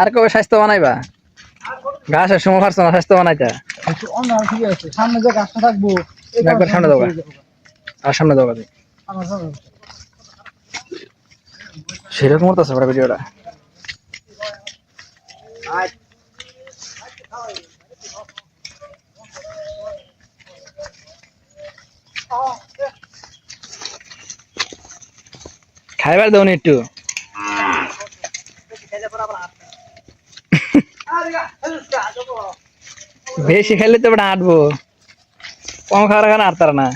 আর কবে স্বাস্থ্য বানাইবা? ঘাসের সময় পারছ না স্বাস্থ্য বানাইতে? একটু অন্য আর সামনে যে গাছটা থাকব একবার সামনে দাও। আর সামনে সেরকম মতো আছে ভিডিওটা? খাইবার দাও নি একটু। বেশি খেলে তো আটবো কম খাওয়ার খানা আটতার না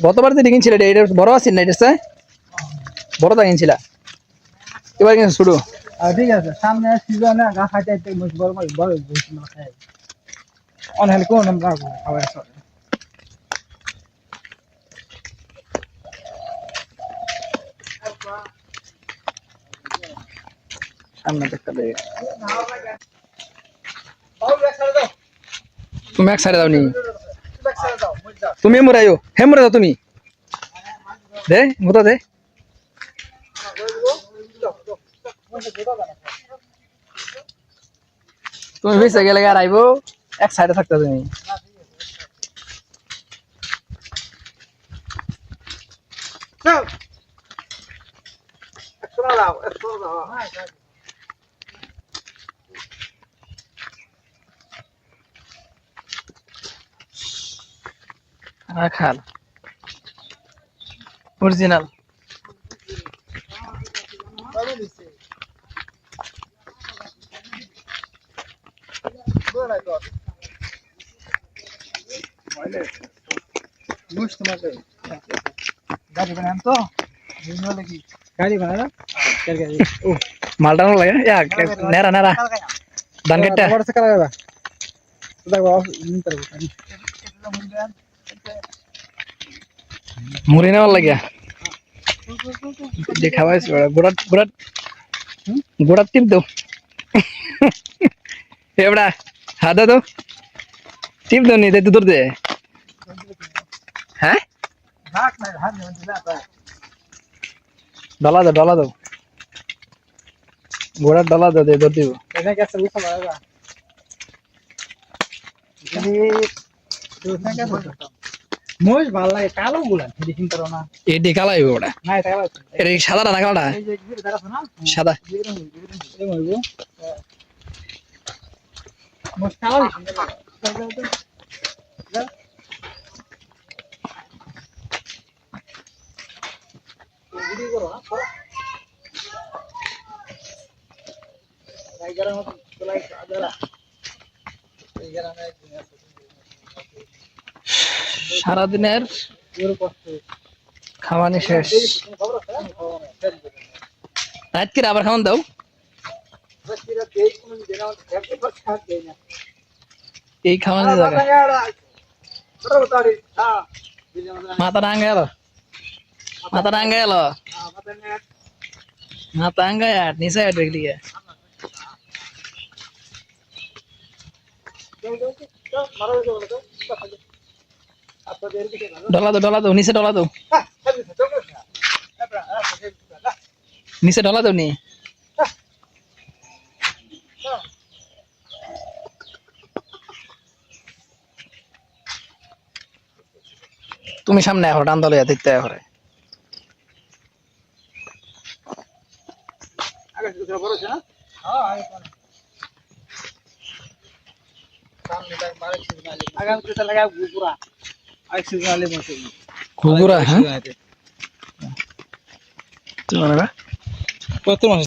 গতবার তো কিনছিল এটা বড় আছিল না এটা বড়টা কিনছিল এবার কিনছে শুরু ঠিক আছে সামনে সিজনে হাইতে মুখ বড় বড় বড় অনহাল কোন খাবার সামনে দেখতে দে তুমি এক সাইডে দাও নি তুমি মরে আয়ো। হে মরে যাও তুমি। দে মুতা দে। তুমি বেঁচে গেলে আর আইবো। এক সাইডে থাকতে তুমি। গাড়ি ও মালটা না লাগে ইয়া নেরা নেরা ধান কেটে মুড়ি নেওয়ার লাগে। দেখাবাইছ গোড়াত গোড়াত গোড়াত টিপ দাও এবড়া হাদা দাও টিপ দাও নি, দে দূর দে। হ্যাঁ? তা ডলা দাও ডলা দাও গোড়াত ডলা দাও দে দূর দিব। এখানে মোজ ভালো লাগে কালো গুলা দেখিন করো না এটি কালাই ওটা। না এটা কালো এটা সাদা না কালোটা? এই যে গিরে দেখাছো না? সাদা। গিরে গিরে সারাদিনের খাওয়ানি শেষ। রাত আবার খাওয়ান দাও। এই খাওয়ানি মাথা ডাঙ্গা এলো? মাথা ডাঙ্গা এলো? মাথা আর নিচে দেখলি ডলা দো ডলা দো, নিচে ডলা নিচে ডলা নি তুমি সামনে এখন টান দলে দেখতে এখন আগাম kita lagi ঘুগুরা হ্যাঁ tu masih